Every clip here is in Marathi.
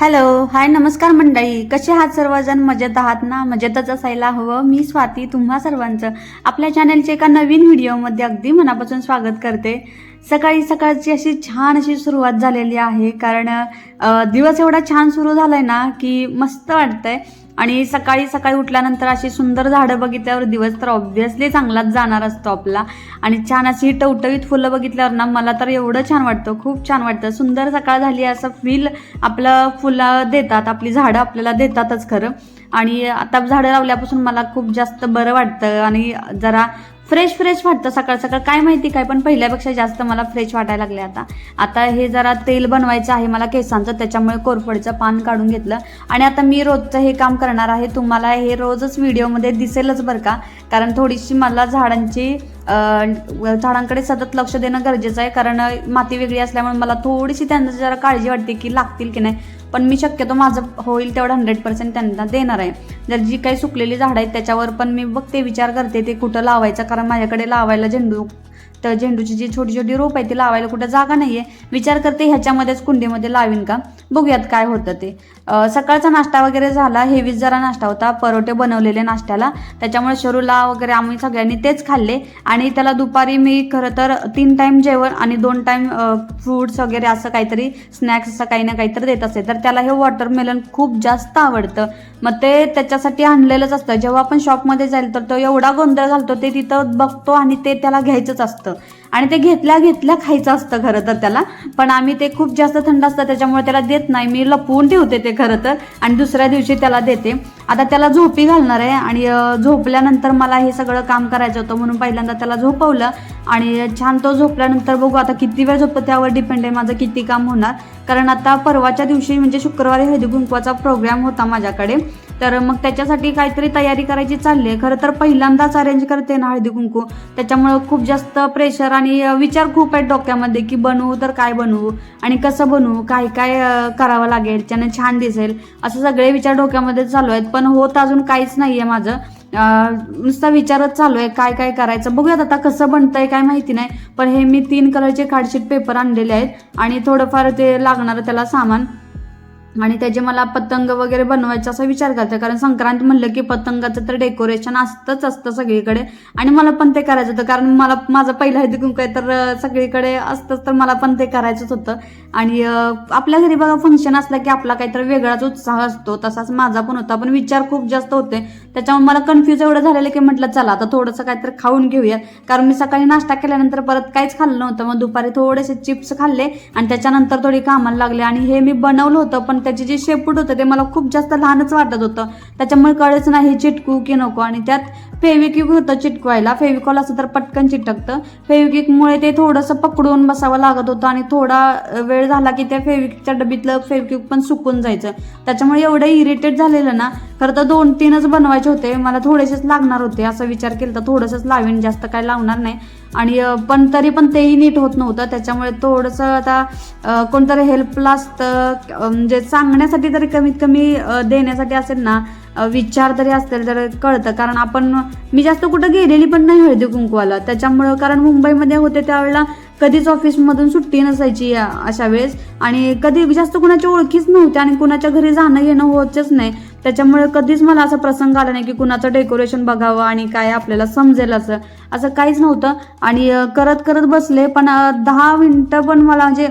हॅलो हाय नमस्कार मंडळी. कसे आहात सर्वजण? मजेत आहात ना? मजेतच असायला हवं. मी स्वाती तुम्हा सर्वांचं आपल्या चॅनलचे एका नवीन व्हिडिओमध्ये अगदी मनापासून स्वागत करते. सकाळी सकाळची अशी छान अशी सुरुवात झालेली आहे. कारण दिवस एवढा छान सुरू झालाय ना की मस्त वाटतंय. आणि सकाळी सकाळी उठल्यानंतर अशी सुंदर झाडं बघितल्यावर दिवस तर ऑब्व्हियसली चांगलाच जाणार असतो आपला. आणि छान अशी टवटवीत फुलं बघितल्यावर ना मला तर एवढं छान वाटतं खूप छान वाटतं. सुंदर सकाळ झाली असं फील आपलं फुलं देतात आपली झाडं आपल्याला देतातच खरं. आणि आता झाडं लावल्यापासून मला खूप जास्त बरं वाटतं आणि जरा फ्रेश फ्रेश वाटतं सकाळ सकाळ. काय माहिती काय पण पहिल्यापेक्षा जास्त मला फ्रेश वाटायला लागले आता. आता हे जरा तेल बनवायचं आहे मला केसांचं त्याच्यामुळे कोरफडचं पान काढून घेतलं. आणि आता मी रोजचं हे काम करणार आहे. तुम्हाला हे रोजच व्हिडिओमध्ये दिसेलच बरं का. कारण थोडीशी मला झाडांची झाडांकडे सतत लक्ष देणं गरजेचं आहे. कारण माती वेगळी असल्यामुळे मला थोडीशी त्यांना जरा काळजी वाटते की लागतील की नाही. पण मी शक्यतो माझं होईल तेवढं हंड्रेड पर्सेंट त्यांना देणार आहे. जर जी काही सुकलेली झाडं आहेत त्याच्यावर पण मी बघते विचार करते ते कुठं लावायचं? कारण माझ्याकडे लावायला झेंडू तर झेंडूची जी छोटी छोटी रोप आहे ती लावायला कुठं जागा नाही आहे विचार करते ह्याच्यामध्येच कुंडीमध्ये लावीन का? बघूयात काय होतं ते. सकाळचा नाश्ता वगैरे झाला हेवीच जरा नाश्ता होता परोठे बनवलेले नाश्त्याला. त्याच्यामुळे शरूला वगैरे आम्ही सगळ्यांनी तेच खाल्ले आणि त्याला दुपारी मी खरं तर तीन टाईम जेवण आणि दोन टाईम फ्रूट्स वगैरे असं काहीतरी स्नॅक्स असं काही ना काहीतरी देत असते तर त्याला हे वॉटरमेलन खूप जास्त आवडतं. मग ते त्याच्यासाठी आणलेलंच असतं. जेव्हा आपण शॉपमध्ये जाईल तर तो एवढा गोंधळ घालतो ते तिथं बघतो आणि ते त्याला घ्यायचंच असतं. gosta आणि ते घेतल्या घेतल्या खायचं असतं खरं तर त्याला. पण आम्ही ते खूप जास्त थंड असतं त्याच्यामुळे त्याला देत नाही. मी लपवून ठेवते ते खरं तर. आणि दुसऱ्या दिवशी त्याला देते. आता त्याला झोपी घालणार आहे आणि झोपल्यानंतर मला हे सगळं काम करायचं होतं म्हणून पहिल्यांदा त्याला झोपवलं. आणि छान तो झोपल्यानंतर बघू आता किती वेळ झोपतो त्यावर डिपेंड आहे माझं किती काम होणार. कारण आता परवाच्या दिवशी म्हणजे शुक्रवारी हळदी कुंकवाचा प्रोग्राम होता माझ्याकडे. तर मग त्याच्यासाठी काहीतरी तयारी करायची चालली आहे. खरं तर पहिल्यांदाच अरेंज करते ना हळदी कुंकू. त्याच्यामुळं खूप जास्त प्रेशर आणि विचार खूप आहेत डोक्यामध्ये की बनवू तर काय बनवू आणि कसं बनवू काय काय करावं लागेल त्याने छान दिसेल असं सगळे विचार डोक्यामध्ये चालू आहेत. पण होत अजून काहीच नाही आहे माझं नुसता विचारच चालू आहे काय काय करायचं. बघूयात आता कसं बनतंय काय माहिती नाही. पण हे मी तीन कलरचे कार्डशीट पेपर आणलेले आहेत आणि थोडंफार ते लागणारं त्याला सामान आणि त्याचे मला पतंग वगैरे बनवायचा असा विचार करते कारण संक्रांत म्हणलं की पतंगाचं तर डेकोरेशन असतंच असतं सगळीकडे. आणि मला पण ते करायचं होतं. कारण मला माझं पहिलं हळदी कुंकू तर सगळीकडे असतंच. तर मला पण ते करायचंच होतं. आणि आपल्या घरी बघा फंक्शन असलं की आपला काहीतरी वेगळाच उत्साह असतो. तसाच माझा पण होता. पण विचार खूप जास्त होते. त्याच्यामुळे मला कन्फ्यूज एवढं झालेलं की म्हटलं चला आता थोडंसं काहीतरी खाऊन घेऊया कारण मी सकाळी नाश्ता केल्यानंतर परत काहीच खाल्लं नव्हतं. मग दुपारी थोडेसे चिप्स खाल्ले आणि त्याच्यानंतर थोडी कामाला लागले. आणि हे मी बनवलं होतं पण त्याचे जे शेपूट होतं ते मला खूप जास्त लहानच वाटत होतं. त्याच्यामुळे कळच नाही चिटकू की नको. आणि त्यात फेविक्विक होतं चिटकवायला. फेविकॉल असं तर पटकन चिटकतं. फेविक्विकमुळे ते थोडंसं पकडून बसावं लागत होतं आणि थोडा वेळ झाला की त्या फेविकच्या डबीतलं फेविक्विक पण सुकून जायचं. त्याच्यामुळे एवढं इरिटेट झालेलं ना खरं तर दोन तीनच बनवायचे होते. मला थोडेसेच लागणार होते. असा विचार केला तर थोडंसंच लावीन. जास्त काय लावणार नाही. आणि पण तरी पण तेही नीट होत नव्हतं. त्याच्यामुळे थोडंसं आता कोणतरी हेल्पला असतं. म्हणजे सांगण्यासाठी तरी कमीत कमी देण्यासाठी असेल ना विचार तरी असतील तर कळतं. कारण आपण मी जास्त कुठं गेलेली पण नाही हळदी कुंकवाला. त्याच्यामुळं कारण मुंबईमध्ये होते त्यावेळेला कधीच ऑफिसमधून सुट्टी नसायची अशा वेळेस. आणि कधी जास्त कुणाच्या ओळखीच नव्हत्या आणि कुणाच्या घरी जाणं येणं होतच नाही. त्याच्यामुळे कधीच मला असा प्रसंग आला नाही की कुणाचं डेकोरेशन बघावं आणि काय आपल्याला समजेल असं. असं काहीच नव्हतं. आणि करत करत बसले पण दहा मिनटं पण मला म्हणजे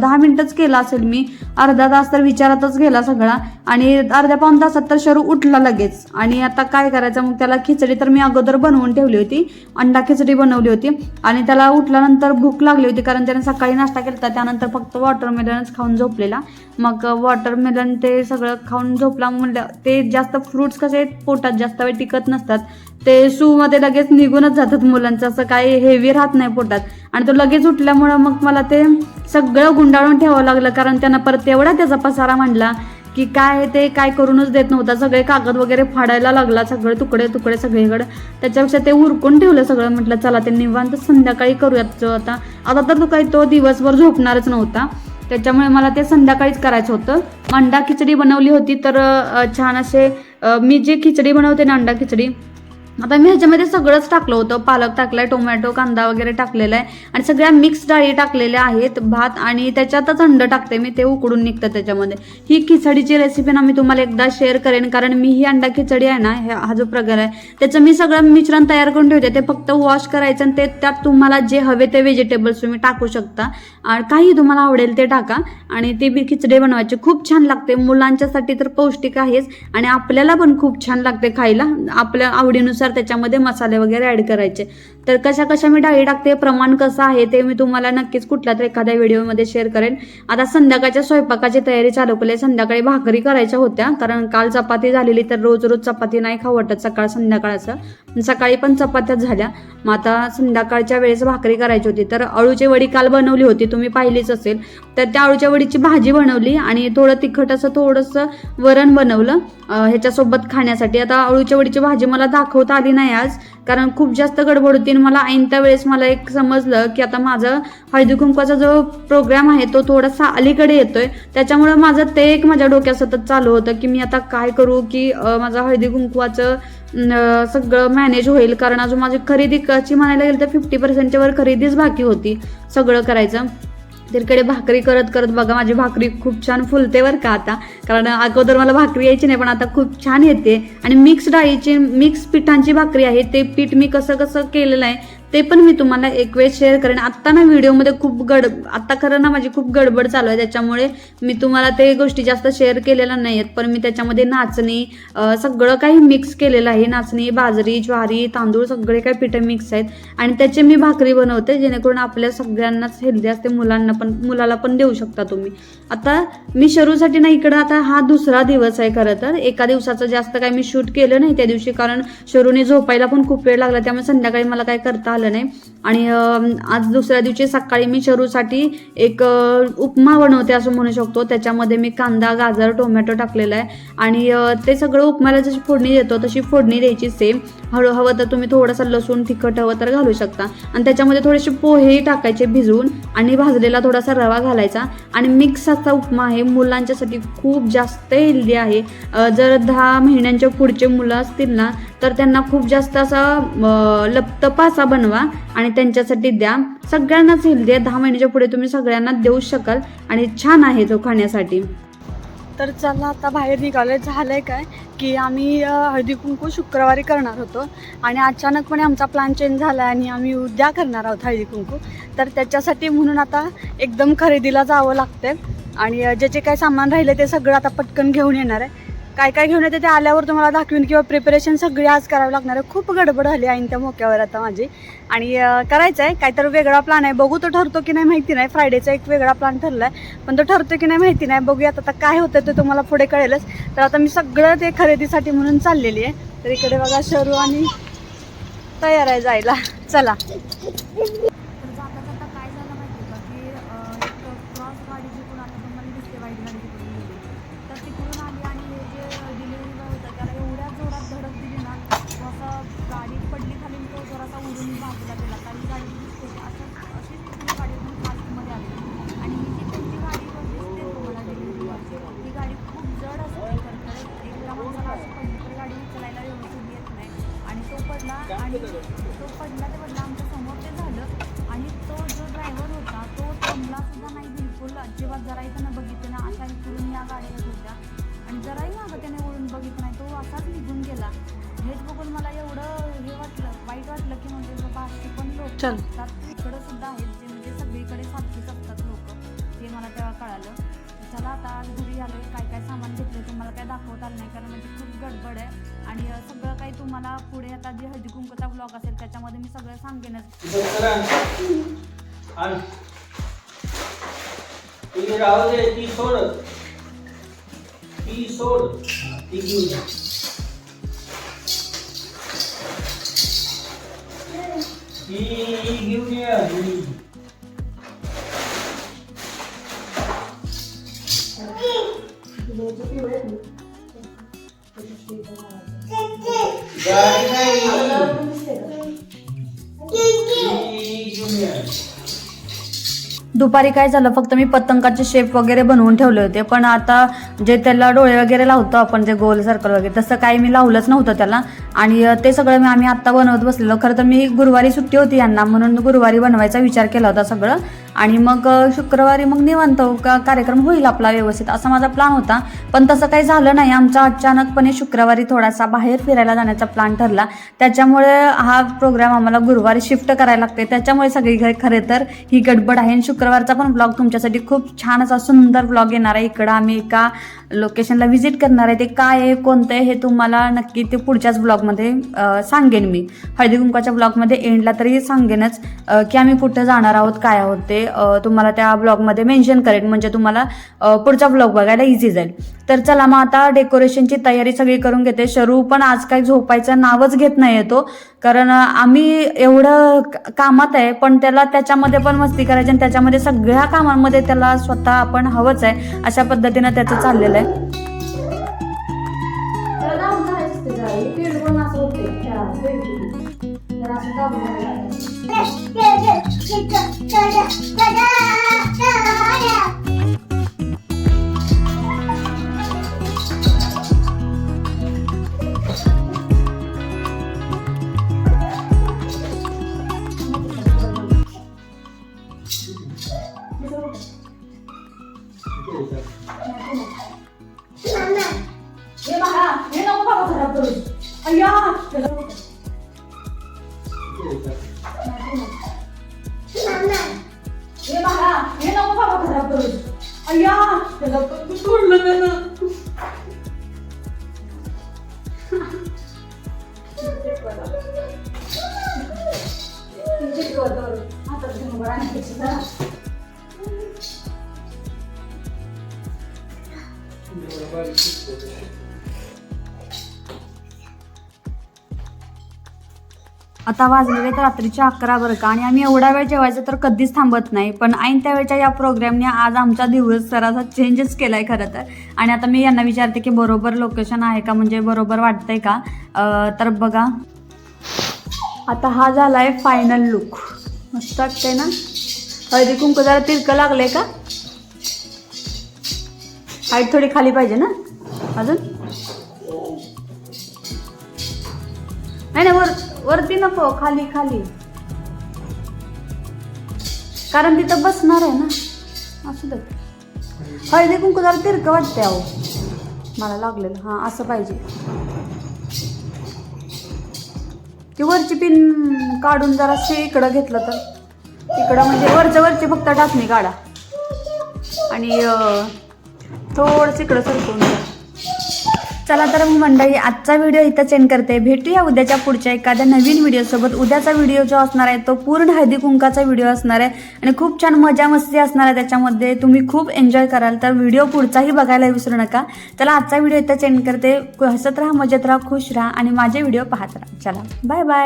दहा मिनटंच केलं असेल मी. अर्धा तास तर विचारातच गेला सगळा. आणि अर्ध्या पाऊन तासात तर शरू उठला लगेच. आणि आता काय करायचं? मग त्याला खिचडी तर मी अगोदर बनवून ठेवली होती. अंडा खिचडी बनवली होती. आणि त्याला उठल्यानंतर भूक लागली होती कारण त्याने सकाळी नाश्ता केला होता त्यानंतर फक्त वॉटरमेलनच खाऊन झोपलेला. मग वॉटरमेलन ते सगळं खाऊन झोपला. म्हणलं ते जास्त फ्रुट्स कसे पोटात जास्त वेळ टिकत नसतात. ते शूमध्ये लगेच निघूनच जातात मुलांचं. असं काही हेवी राहत नाही पोटात. आणि तो लगेच उठल्यामुळं मग मला ते सगळं गुंडाळून ठेवावं लागलं. कारण त्यांना परत एवढा त्याचा पसारा मांडला की काय ते काय करूनच देत नव्हता. सगळे कागद वगैरे फाडायला लागला. सगळे तुकडे तुकडे सगळीकडे. त्याच्यापेक्षा ते उरकून ठेवलं सगळं. म्हटलं चला ते निवांत संध्याकाळी करूयात. जो आता आता तर तो काही तो दिवसभर झोपणारच नव्हता. त्याच्यामुळे मला ते संध्याकाळीच करायचं होतं. अंडा खिचडी बनवली होती तर छान असे मी जे खिचडी बनवते ना अंडा खिचडी आता मी ह्याच्यामध्ये सगळंच टाकलं होतं. पालक टाकलाय टोमॅटो कांदा वगैरे टाकलेला आहे. आणि सगळ्या मिक्स डाळी टाकलेल्या आहेत भात आणि त्याच्यातच अंड टाकते मी ते उकडून निघतं त्याच्यामध्ये. ही खिचडीची रेसिपी ना मी तुम्हाला एकदा शेअर करेन कारण मी ही अंडा खिचडी आहे ना हा जो प्रकार आहे त्याचं मी सगळं मिश्रण तयार करून ठेवते. ते फक्त वॉश करायचं आणि ते त्यात तुम्हाला जे हवे ते व्हेजिटेबल्स तुम्ही टाकू शकता. आणि काही तुम्हाला आवडेल ते टाका. आणि ते बी खिचडी बनवायची. खूप छान लागते. मुलांच्यासाठी तर पौष्टिक आहेच. आणि आपल्याला पण खूप छान लागते खायला. आपल्या आवडीनुसार त्याच्यामध्ये मसाले वगैरे ॲड करायचे. तर कशा कशा मी डाळी टाकते प्रमाण कसं आहे ते मी तुम्हाला नक्कीच कुठल्या तर एखाद्या व्हिडिओमध्ये शेअर करेन. आता संध्याकाळच्या स्वयंपाकाची तयारी चालू केली संध्याकाळी भाकरी करायच्या होत्या कारण काल चपाती झालेली तर रोज रोज चपाती नाही खाऊ वाटत सकाळ संध्याकाळचं. सकाळी पण चपात्याच झाल्या. मग आता संध्याकाळच्या वेळेस भाकरी करायची होती. तर अळूची वडी काल बनवली होती तुम्ही पाहिलीच असेल. तर त्या अळूच्या वडीची भाजी बनवली आणि थोडं तिखट असं थोडंसं वरण बनवलं. ह्याच्यासोबत खाण्यासाठी. आता अळूच्या वडीची भाजी मला दाखवता आली नाही आज. कारण खूप जास्त गडबड होती आणि मला ऐनत्या वेळेस मला एक समजलं की आता माझं हळदी कुंकवाचा जो प्रोग्राम आहे तो थोडासा अलीकडे येतोय. त्याच्यामुळं माझं ते एक माझ्या डोक्यात सतत चालू होतं की मी आता काय करू की माझं हळदी कुंकवाचं सगळं मॅनेज होईल. कारण अजून माझी खरेदी कशी म्हणायला गेलं तर फिफ्टी पर्सेंटच्या वर खरेदीच बाकी होती सगळं करायचं. तिकडे भाकरी करत करत बघा माझी भाकरी खूप छान फुलते बरं का आता. कारण अगोदर मला भाकरी यायची नाही पण आता खूप छान येते. आणि मिक्स डाळीची मिक्स पिठांची भाकरी आहे ते पीठ मी कसं कसं केलेलं आहे ते पण मी तुम्हाला एक वेळ शेअर करेन. आत्ता ना व्हिडिओमध्ये खूप गड आत्ता खरं ना माझी खूप गडबड चालू आहे. त्याच्यामुळे मी तुम्हाला ते गोष्टी जास्त शेअर केलेल्या नाही आहेत. पण मी त्याच्यामध्ये नाचणी सगळं काही मिक्स केलेलं आहे. नाचणी बाजरी ज्वारी तांदूळ सगळे काही पिठं मिक्स आहेत. आणि त्याचे मी भाकरी बनवते जेणेकरून आपल्या सगळ्यांनाच हेल्दी असते. मुलांना पण मुलाला पण देऊ शकता तुम्ही. आता मी शरूसाठी ना इकडं आता हा दुसरा दिवस आहे खरं तर. एका दिवसाचं जास्त काही मी शूट केलं नाही त्या दिवशी. कारण शरूने झोपायला पण खूप वेळ लागला. त्यामुळे संध्याकाळी मला काय करता आलं नाही आणि आज दुसऱ्या दिवशी सकाळी मी शरूसाठी एक उपमा बनवते असं म्हणू शकतो. त्याच्यामध्ये मी कांदा गाजर टोमॅटो टाकलेला आहे. आणि ते सगळं उपमाला जशी फोडणी देतो तशी फोडणी द्यायची सेम हळू हवं तर तुम्ही थोडंसं लसूण तिखट हवं तर घालू शकता. आणि त्याच्यामध्ये थोडेसे पोहे टाकायचे भिजवून आणि भाजलेला थोडासा रवा घालायचा. आणि मिक्स असा उपमा आहे. मुलांच्यासाठी खूप जास्त हेल्दी आहे. जर दहा महिन्यांच्या पुढचे मुलं असतील ना तर त्यांना खूप जास्त असा लपतपा असा बनवा. आणि त्यांच्यासाठी द्या. सगळ्यांनाच हेल्दी आहे दहा महिन्याच्या पुढे तुम्ही सगळ्यांना देऊ शकाल आणि छान आहे तो खाण्यासाठी. तर चला आता बाहेर निघालोय. झालंय काय? की आम्ही हळदी कुंकू शुक्रवारी करणार होतो. आणि अचानकपणे आमचा प्लॅन चेंज झाला आणि आम्ही उद्या करणार आहोत हळदी कुंकू. तर त्याच्यासाठी म्हणून आता एकदम खरेदीला जावं लागतंय. आणि जे जे काय सामान राहिले ते सगळं आता पटकन घेऊन येणार आहे. काय काय घेऊन येते ते आल्यावर तुम्हाला दाखवीन किंवा प्रिपरेशन सगळी आज करावी लागणार आहे. खूप गडबड झाली आहे त्या मोक्यावर आता माझी. आणि करायचं आहे काहीतरी वेगळा प्लॅन आहे. बघू तो ठरतो की नाही माहिती नाही. फ्रायडेचा एक वेगळा प्लॅन ठरला आहे पण तो ठरतो की नाही माहिती नाही. बघूयात आता काय होतं ते तुम्हाला पुढे कळेलच. तर आता मी सगळं ते खरेदीसाठी म्हणून चाललेली आहे. तर इकडे बघा शरू आणि तयार आहे जायला. चला. आणि तो पडला ते पडला आमच्यासमोर ते झालं. आणि तो जो ड्रायव्हर होता तो थांबला सुद्धा नाही बिलकुल. अजिबात जरा इथं बघितलं ना अशा इकडून या गाड्या येत होत्या. आणि जराही मागं त्याने वळून बघितलं नाही. तो असाच निघून गेला. हेच बघून मला एवढं हे वाटलं वाईट वाटलं की म्हणजे बाबा असे पण लोक असतात. इकडं सुद्धा आहेत जे म्हणजे सगळीकडे सारखीच असतात लोक. ते मला तेव्हा कळालं. चला आता घरी आलोय. काय काय सामान घेतलं तुम्हाला काय दाखवता आलं नाही गडबड आहे. आणि सगळं काही तुम्हाला पुढे आता जे हळदी कुंकूचा ब्लॉग असेल त्याच्यामध्ये मी सगळं सांगेनच. घेऊन दुपारी काय झालं? फक्त मी पतंगाचे शेप वगैरे बनवून ठेवले होते. पण आता जे त्याला डोळे वगैरे लावतो आपण जे गोल सर्कल वगैरे तसं काही मी लावलंच नव्हतं त्याला. आणि ते सगळं मी आम्ही आत्ता बनवत बसलेलो. खरं तर मी गुरुवारी सुट्टी होती यांना म्हणून गुरुवारी बनवायचा विचार केला होता सगळं. आणि मग शुक्रवारी मग निवांत का कार्यक्रम होईल आपला व्यवस्थित असा माझा प्लॅन होता. पण तसं काही झालं नाही. आमचा अचानकपणे शुक्रवारी थोडासा बाहेर फिरायला जाण्याचा प्लॅन ठरला. त्याच्यामुळे हा प्रोग्राम आम्हाला गुरुवारी शिफ्ट करायला लागते त्याच्यामुळे सगळीकडे खरे तर ही गडबड आहे. आणि शुक्रवारचा पण ब्लॉग तुमच्यासाठी खूप छान असा सुंदर ब्लॉग येणार आहे. इकडं आम्ही एका लोकेशनला व्हिजिट करणार आहे. ते काय आहे कोणतं आहे हे तुम्हाला नक्की ते पुढच्याच ब्लॉग ब्लॉगमध्ये सांगेन मी. हळदी कुंकाच्या ब्लॉगमध्ये एंडला तरी सांगेनच की आम्ही कुठं जाणार आहोत काय आहोत ते तुम्हाला त्या ब्लॉगमध्ये मेन्शन करेन. म्हणजे तुम्हाला पुढचा ब्लॉग बघायला इझी जाईल. तर चला मग आता डेकोरेशनची तयारी सगळी करून घेते. शरू पण आज काही झोपायचं नावच घेत नाही येतो कारण आम्ही एवढं कामात आहे पण त्याला त्याच्यामध्ये पण मस्ती करायची आणि त्याच्यामध्ये सगळ्या कामांमध्ये त्याला स्वतः आपण हवंच आहे अशा पद्धतीनं त्याचं चाललेलं आहे. हे अय्या त्याला पण सोडलं त्यानं. हातात आता वाजलेले तर रात्रीचे अकरा बरं का. आणि आम्ही एवढा वेळ जेवायचं तर कधीच थांबत नाही. पण ऐन त्यावेळच्या या प्रोग्रामने आज आमचा दिवस जरासा चेंजच केला आहे खरं तर. आणि आता मी यांना विचारते की बरोबर लोकेशन आहे का? म्हणजे बरोबर वाटतंय का? तर बघा. आता हा झाला आहे फायनल लुक मस्त वाटतंय ना? हळदी कुंकू जरा तिरकं लागलंय का? हाईट थोडी खाली पाहिजे ना? अजून? नाही ना बरं वरती नको खाली खाली. कारण तिथं बसणार आहे ना. असू दे. हळदी कुंकू जरा तिरकं वाटते अहो. मला लागलेलं. हां असं पाहिजे. ती वरची पिन काढून जरा शे इकडं घेतलं तर. इकडं म्हणजे वरच्या वरची फक्त टाकणी काढा आणि थोडंसं इकडं सरकवून द्या चला तर मग मंडळी आजचा व्हिडिओ इथं चेंड करते. भेटूया उद्याच्या पुढच्या एखाद्या नवीन व्हिडिओसोबत उद्याचा व्हिडिओ जो असणार आहे तो पूर्ण हळदी कुंकाचा व्हिडिओ असणार आहे. आणि खूप छान मजा मस्ती असणार आहे त्याच्यामध्ये. तुम्ही खूप एन्जॉय कराल. तर व्हिडिओ पुढचाही बघायला विसरू नका. चला आजचा व्हिडिओ इथं चेंड करते. हसत राहा मजेत राहा खुश राहा आणि माझे व्हिडिओ पाहत राहा. चला बाय बाय